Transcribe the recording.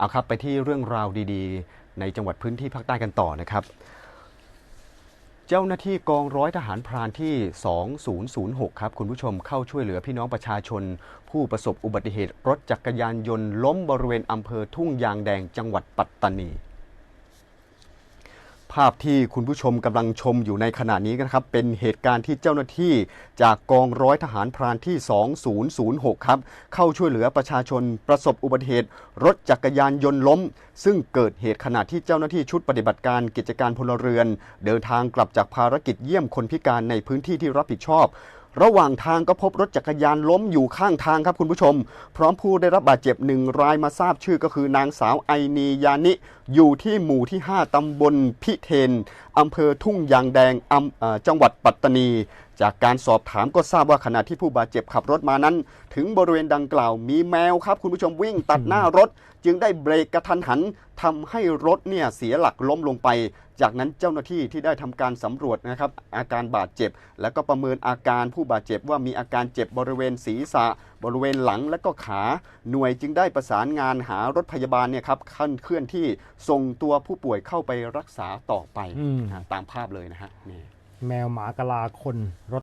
เอาครับไปที่เรื่องราวดีๆ ในจังหวัดพื้นที่ภาคใต้กันต่อนะครับ เจ้าหน้าที่กองร้อยทหารพรานที่ 2006 ครับคุณผู้ชมเข้าช่วยเหลือพี่น้องประชาชน ผู้ประสบอุบัติเหตุรถจักรยานยนต์ล้มบริเวณอำเภอทุ่งยางแดงจังหวัดปัตตานี ภาพที่คุณผู้ชมกำลังชมอยู่ในขณะนี้นะครับ เป็นเหตุการณ์ที่เจ้าหน้าที่จากกองร้อยทหารพรานที่ 2006 ครับ เข้าช่วยเหลือประชาชนประสบอุบัติเหตุ รถจักรยานยนต์ล้ม ซึ่งเกิดเหตุขณะที่เจ้าหน้าที่ชุดปฏิบัติการกิจการพลเรือน เดินทางกลับจากภารกิจเยี่ยมคนพิการในพื้นที่ที่รับผิดชอบ ระหว่างทางก็พบรถจักรยานล้มอยู่ข้างทางครับคุณผู้ชม พร้อมผู้ได้รับบาดเจ็บหนึ่งรายมาทราบชื่อก็คือนางสาวไอนียานิ อยู่ที่หมู่ที่ 5 ตำบลพิเทนอำเภอทุ่งยางแดงจังหวัดปัตตานี จากการสอบถามก็ทราบว่าขณะที่ผู้บาดเจ็บขับรถมานั้น ถึงบริเวณดังกล่าวมีแมวครับ คุณผู้ชมวิ่งตัดหน้ารถ จึงได้เบรกกระทันหันทำให้รถเนี่ยเสียหลักล้มลงไป จากนั้นเจ้าหน้าที่ที่ได้ทำการสำรวจนะครับอาการบาดเจ็บ แล้วก็ประเมินอาการผู้บาดเจ็บว่ามีอาการเจ็บบริเวณศีรษะ บริเวณหลังและก็ขา หน่วยจึงได้ประสานงานหารถพยาบาลเนี่ยครับขั้นเคลื่อนที่ส่งตัวผู้ป่วยเข้าไปรักษาต่อไปอืมนะตามภาพเลยนะฮะนี่แมวหมากะลาคนรถ